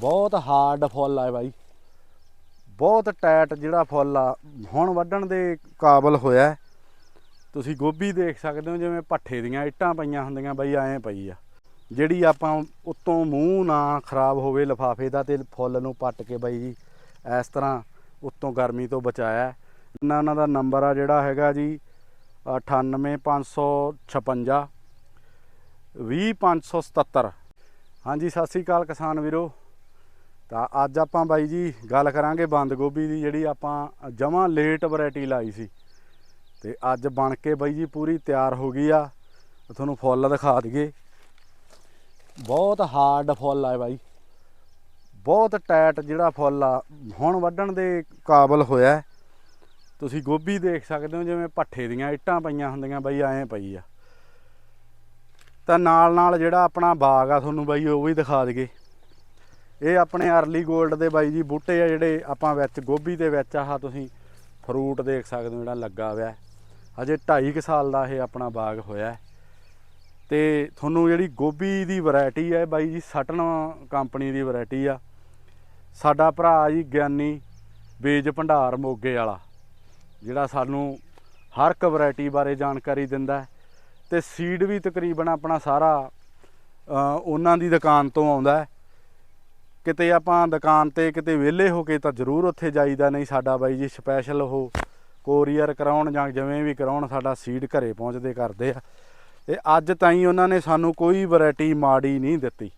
ਬਹੁਤ ਹਾਰਡ ਫੁੱਲ ਆ ਬਾਈ। ਬਹੁਤ ਟਾਈਟ ਜਿਹੜਾ ਫੁੱਲ ਆ। ਹੁਣ ਵੱਢਣ ਦੇ ਕਾਬਲ ਹੋਇਆ ਤੁਸੀਂ ਗੋਭੀ ਦੇਖ ਸਕਦੇ ਹੋ ਜਿਵੇਂ ਪੱਠੇ ਦੀਆਂ ਇੱਟਾਂ ਪਈਆਂ ਹੁੰਦੀਆਂ ਬਾਈ, ਐਂ ਪਈ ਆ। ਜਿਹੜੀ ਆਪਾਂ ਉੱਤੋਂ ਮੂੰਹ ਨਾ ਖਰਾਬ ਹੋਵੇ ਲਫਾਫੇ ਦਾ ਤੇ ਫੁੱਲ ਨੂੰ ਪੱਟ ਕੇ ਬਾਈ ਜੀ, ਇਸ ਤਰ੍ਹਾਂ ਉੱਤੋਂ ਗਰਮੀ ਤੋਂ ਬਚਾਇਆ। ਇਹਨਾਂ ਉਹਨਾਂ ਦਾ ਨੰਬਰ ਆ ਜਿਹੜਾ ਹੈਗਾ ਜੀ 98556 20577 ਹਾਂਜੀ, ਸਤਿ ਸ੍ਰੀ ਅਕਾਲ ਕਿਸਾਨ ਵੀਰੋ। ਤਾਂ ਅੱਜ ਆਪਾਂ ਬਾਈ ਜੀ ਗੱਲ ਕਰਾਂਗੇ ਬੰਦ ਗੋਭੀ ਦੀ, ਜਿਹੜੀ ਆਪਾਂ ਜਮਾਂ ਲੇਟ ਵੈਰਾਈਟੀ ਲਾਈ ਸੀ। ਤੇ ਅੱਜ ਬਣ ਕੇ ਬਾਈ ਜੀ ਪੂਰੀ ਤਿਆਰ ਹੋ ਗਈ ਆ। ਤੁਹਾਨੂੰ ਫੁੱਲ ਦਿਖਾ ਦਈਏ। ਬਹੁਤ ਹਾਰਡ ਫੁੱਲ ਆ ਬਾਈ। ਬਹੁਤ ਟਾਈਟ ਜਿਹੜਾ ਫੁੱਲ ਆ, ਹੁਣ ਵੱਢਣ ਦੇ ਕਾਬਲ ਹੋਇਆ ਤੁਸੀਂ ਗੋਭੀ ਦੇਖ ਸਕਦੇ ਹੋ, ਜਿਵੇਂ ਪੱਠੇ ਦੀਆਂ ਇੱਟਾਂ ਪਈਆਂ ਹੁੰਦੀਆਂ ਬਾਈ, ਐਂ ਪਈ ਆ। ਤਾਂ ਨਾਲ ਨਾਲ ਜਿਹੜਾ ਆਪਣਾ ਬਾਗ ਆ, ਤੁਹਾਨੂੰ ਬਾਈ ਉਹ ਵੀ ਦਿਖਾ ਦਈਏ। ਇਹ ਆਪਣੇ ਅਰਲੀ 골ਡ ਦੇ ਬਾਈ ਜੀ ਬੂਟੇ ਆ ਜਿਹੜੇ ਆਪਾਂ ਵਿੱਚ, ਗੋਭੀ ਦੇ ਵਿੱਚ ਆਹ ਤੁਸੀਂ ਫਰੂਟ ਦੇਖ ਸਕਦੇ ਹੋ ਜਿਹੜਾ ਲੱਗਾ ਹੋਇਆ ਹੈ। ਹਜੇ 2.5 ਸਾਲ ਦਾ ਇਹ ਆਪਣਾ ਬਾਗ ਹੋਇਆ ਹੈ। ਤੇ ਤੁਹਾਨੂੰ ਜਿਹੜੀ ਗੋਭੀ ਦੀ ਵੈਰਾਈਟੀ ਹੈ ਬਾਈ ਜੀ ਸਟਨ ਕੰਪਨੀ ਦੀ ਵੈਰਾਈਟੀ ਆ ਸਾਡਾ ਭਰਾ ਜੀ ਗਿਆਨੀ ਬੀਜ ਭੰਡਾਰ ਮੋਗੇ ਵਾਲਾ, ਜਿਹੜਾ ਸਾਨੂੰ ਹਰ ਇੱਕ ਵੈਰਾਈਟੀ ਬਾਰੇ ਜਾਣਕਾਰੀ ਦਿੰਦਾ ਹੈ ਤੇ ਸੀਡ ਵੀ ਤਕਰੀਬਨ ਆਪਣਾ ਸਾਰਾ ਉਹਨਾਂ ਦੀ ਦੁਕਾਨ ਤੋਂ ਆਉਂਦਾ ਕਿਤੇ ਆਪਾਂ ਦੁਕਾਨ ਤੇ ਕਿਤੇ ਵਿਹਲੇ ਹੋ ਕੇ ਤਾਂ ਜ਼ਰੂਰ ਉੱਥੇ ਜਾਈਦਾ, ਨਹੀਂ ਸਾਡਾ ਬਾਈ ਜੀ ਸਪੈਸ਼ਲ ਉਹ ਕੋਰੀਅਰ ਕਰਾਉਣ ਜਾਂ ਜਿਵੇਂ ਵੀ ਕਰਾਉਣ, ਸਾਡਾ ਸੀਡ ਘਰੇ ਪਹੁੰਚਦੇ ਕਰਦੇ ਆ। ਤੇ ਅੱਜ ਤਾਈਂ ਉਹਨਾਂ ਨੇ ਸਾਨੂੰ ਕੋਈ ਵੈਰਾਈਟੀ ਮਾੜੀ ਨਹੀਂ ਦਿੱਤੀ।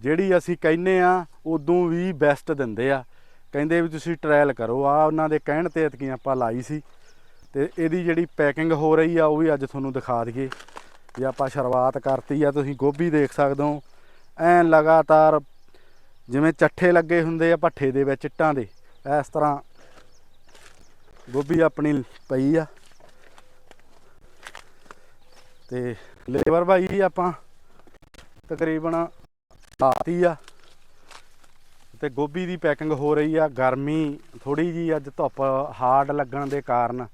ਜਿਹੜੀ ਅਸੀਂ ਕਹਿੰਨੇ ਆ, ਉਦੋਂ ਵੀ ਬੈਸਟ ਦਿੰਦੇ ਆ। ਕਹਿੰਦੇ ਵੀ ਤੁਸੀਂ ਟਰਾਇਲ ਕਰੋ। ਆ ਉਹਨਾਂ ਦੇ ਕਹਿਣ ਤੇ ਐਤਕੀ ਆਪਾਂ ਲਾਈ ਸੀ। ਤੇ ਇਹਦੀ ਜਿਹੜੀ ਪੈਕਿੰਗ ਹੋ ਰਹੀ ਆ, ਉਹ ਵੀ ਅੱਜ ਤੁਹਾਨੂੰ ਦਿਖਾ ਦਈਏ। ਜੇ ਆਪਾਂ ਸ਼ੁਰੂਆਤ ਕਰਤੀ ਆ, ਤੁਸੀਂ ਗੋਭੀ ਦੇਖ ਸਕਦੇ ਹੋ। ਐਨ ਲਗਾਤਾਰ ਜਿਵੇਂ ਚੱਠੇ ਲੱਗੇ ਹੁੰਦੇ ਆ ਭੱਠੇ ਦੇ ਵਿੱਚ ਇੱਟਾਂ ਦੇ, ਇਸ ਤਰ੍ਹਾਂ ਗੋਭੀ ਆਪਣੀ ਪਈ ਆ। ਤੇ ਲੇਬਰ ਭਾਈ ਜੀ ਆਪਾਂ ਤਕਰੀਬਨ ਲਾਤੀ ਆ। ਤੇ ਗੋਭੀ ਦੀ ਪੈਕਿੰਗ ਹੋ ਰਹੀ ਆ, ਗਰਮੀ ਥੋੜੀ ਜੀ ਅੱਜ ਧੁੱਪ ਹਾਰਡ ਲੱਗਣ ਦੇ ਕਾਰਨ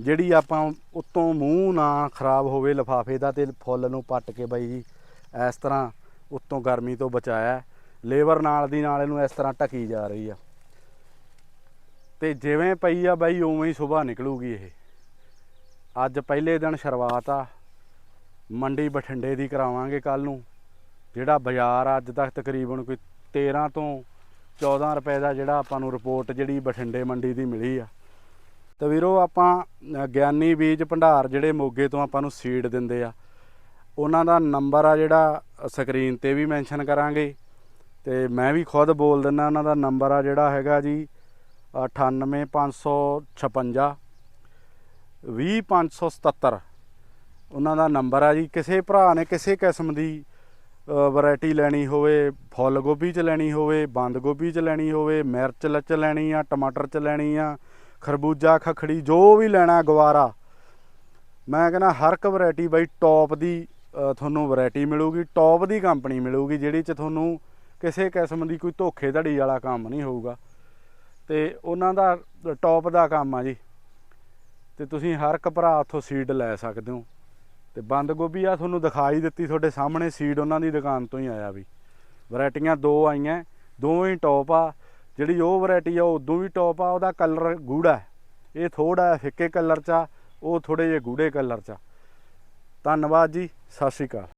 ਜਿਹੜੀ ਆਪਾਂ ਉੱਤੋਂ ਮੂੰਹ ਨਾ ਖਰਾਬ ਹੋਵੇ ਲਫਾਫੇ ਦਾ ਤੇ ਫੁੱਲ ਨੂੰ ਪੱਟ ਕੇ ਬਾਈ ਜੀ, ਇਸ ਤਰ੍ਹਾਂ ਉੱਤੋਂ ਗਰਮੀ ਤੋਂ ਬਚਾਇਆ। ਲੇਬਰ ਨਾਲ ਦੀ ਨਾਲ ਇਹਨੂੰ ਇਸ ਤਰ੍ਹਾਂ ਢਕੀ ਜਾ ਰਹੀ ਆ। ਤੇ ਜਿਵੇਂ ਪਈ ਆ ਬਾਈ, ਉਵੇਂ ਹੀ ਸੁਬਾਹ ਨਿਕਲੂਗੀ ਇਹ। ਅੱਜ ਪਹਿਲੇ ਦਿਨ ਸ਼ੁਰੂਆਤ ਆ। ਮੰਡੀ ਬਠਿੰਡੇ ਦੀ ਕਰਾਵਾਂਗੇ ਕੱਲ ਨੂੰ। ਜਿਹੜਾ ਬਾਜ਼ਾਰ ਆ, ਅੱਜ ਤੱਕ ਤਕਰੀਬਨ ਕੋਈ 13 ਤੋਂ 14 ਰੁਪਏ ਦਾ ਜਿਹੜਾ ਆਪਾਂ ਨੂੰ ਰਿਪੋਰਟ ਜਿਹੜੀ ਬਠਿੰਡੇ ਮੰਡੀ ਦੀ ਮਿਲੀ ਆ। ਤੇ ਵੀਰੋ, ਆਪਾਂ ਗਿਆਨੀ ਬੀਜ ਭੰਡਾਰ ਜਿਹੜੇ ਮੋਗੇ ਤੋਂ ਆਪਾਂ ਨੂੰ ਸੀਡ ਦਿੰਦੇ ਆ, ਉਹਨਾਂ ਦਾ ਨੰਬਰ ਆ ਜਿਹੜਾ ਸਕਰੀਨ ਤੇ ਵੀ ਮੈਂਸ਼ਨ ਕਰਾਂਗੇ। ਤੇ ਮੈਂ ਵੀ ਖੁਦ ਬੋਲ ਦਿੰਦਾ ਉਹਨਾਂ ਦਾ ਨੰਬਰ ਆ ਜਿਹੜਾ ਹੈਗਾ ਜੀ 98556 20577 ਉਹਨਾਂ ਦਾ ਨੰਬਰ ਆ ਜੀ, ਕਿਸੇ ਭਰਾ ਨੇ ਕਿਸੇ ਕਿਸਮ ਦੀ ਵੈਰਾਈਟੀ ਲੈਣੀ ਹੋਵੇ, ਫੁੱਲ ਗੋਭੀ ਚ ਲੈਣੀ ਹੋਵੇ, ਬੰਦ ਗੋਭੀ ਚ ਲੈਣੀ ਹੋਵੇ, ਮਿਰਚ 'ਚ ਲੈਣੀ ਆ, ਟਮਾਟਰ ਚ ਲੈਣੀ ਆ, ਖਰਬੂਜਾ, ਖਖੜੀ, ਜੋ ਵੀ ਲੈਣਾ ਗਵਾਰਾ। ਮੈਂ ਕਹਿੰਦਾ ਹਰ ਇੱਕ ਵੈਰਾਈਟੀ ਬਾਈ ਟੌਪ ਦੀ ਤੁਹਾਨੂੰ ਵੈਰਾਈਟੀ ਮਿਲੂਗੀ ਟੌਪ ਦੀ ਕੰਪਨੀ ਮਿਲੂਗੀ, ਜਿਹੜੀ ਚ ਤੁਹਾਨੂੰ ਕਿਸੇ ਕਿਸਮ ਦੀ ਕੋਈ ਧੋਖੇਧੜੀ ਵਾਲਾ ਕੰਮ ਨਹੀਂ ਹੋਊਗਾ। ਤੇ ਉਹਨਾਂ ਦਾ ਟੌਪ ਦਾ ਕੰਮ ਆ ਜੀ। ਤੇ ਤੁਸੀਂ ਹਰ ਇੱਕ ਭਰਾ ਉੱਥੋਂ ਸੀਡ ਲੈ ਸਕਦੇ ਹੋ। ਤੇ ਬੰਦ ਗੋਭੀ ਆ ਤੁਹਾਨੂੰ ਦਿਖਾਈ ਦਿੱਤੀ, ਤੁਹਾਡੇ ਸਾਹਮਣੇ ਸੀਡ ਉਹਨਾਂ ਦੀ ਦੁਕਾਨ ਤੋਂ ਹੀ ਆਇਆ ਵੀ। ਵੈਰਾਈਟੀਆਂ ਦੋ ਆਈਆਂ, ਦੋਵੇਂ ਹੀ ਟੌਪ ਆ। ਜਿਹੜੀ ਉਹ ਵੈਰਾਈਟੀ ਆ, ਉਹ ਉਦੋਂ ਵੀ ਟੌਪ ਆ, ਉਹਦਾ ਕਲਰ ਗੂੜਾ ਹੈ। ਇਹ ਥੋੜਾ ਫਿੱਕੇ ਕਲਰ ਚ ਆ, ਉਹ ਥੋੜੇ ਜਿਹੇ ਗੂੜੇ ਕਲਰ ਚ ਆ। ਧੰਨਵਾਦ ਜੀ, ਸਤਿ ਸ਼੍ਰੀ ਅਕਾਲ।